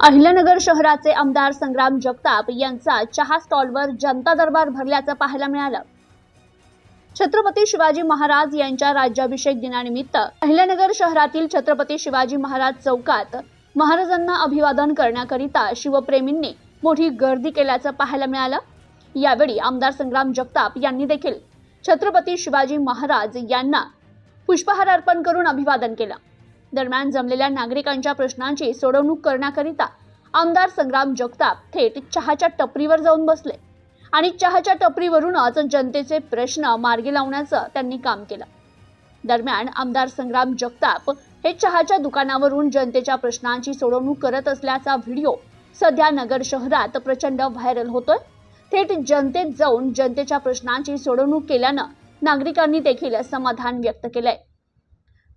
अहिल्यानगर शहराचे आमदार संग्राम जगताप यांचा चहा स्टॉलवर जनता दरबार भरल्याचं पाहायला मिळालं. छत्रपती शिवाजी महाराज यांच्या राज्याभिषेक दिनानिमित्त अहिल्यानगर शहरातील छत्रपती शिवाजी महाराज चौकात महाराजांना अभिवादन करण्याकरिता शिवप्रेमींनी मोठी गर्दी केल्याचं पाहायला मिळालं. यावेळी आमदार संग्राम जगताप यांनी देखील छत्रपती शिवाजी महाराज यांना पुष्पहार अर्पण करून अभिवादन केलं. दरम्यान जमलेल्या नागरिकांच्या प्रश्नांची सोडवणूक करण्याकरिता आमदार संग्राम जगताप थेट चहाच्या टपरीवर जाऊन बसले. आणि चहाच्या टपरीवरूनच जनतेचे प्रश्न मार्गी लावण्याचं त्यांनी काम केलं. दरम्यान आमदार संग्राम जगताप हे चहाच्या दुकानावरून जनतेच्या प्रश्नांची सोडवणूक करत असल्याचा व्हिडिओ सध्या नगर शहरात प्रचंड व्हायरल होतोय. थेट जनतेत जाऊन जनतेच्या प्रश्नांची सोडवणूक केल्यानं नागरिकांनी देखील समाधान व्यक्त केलंय.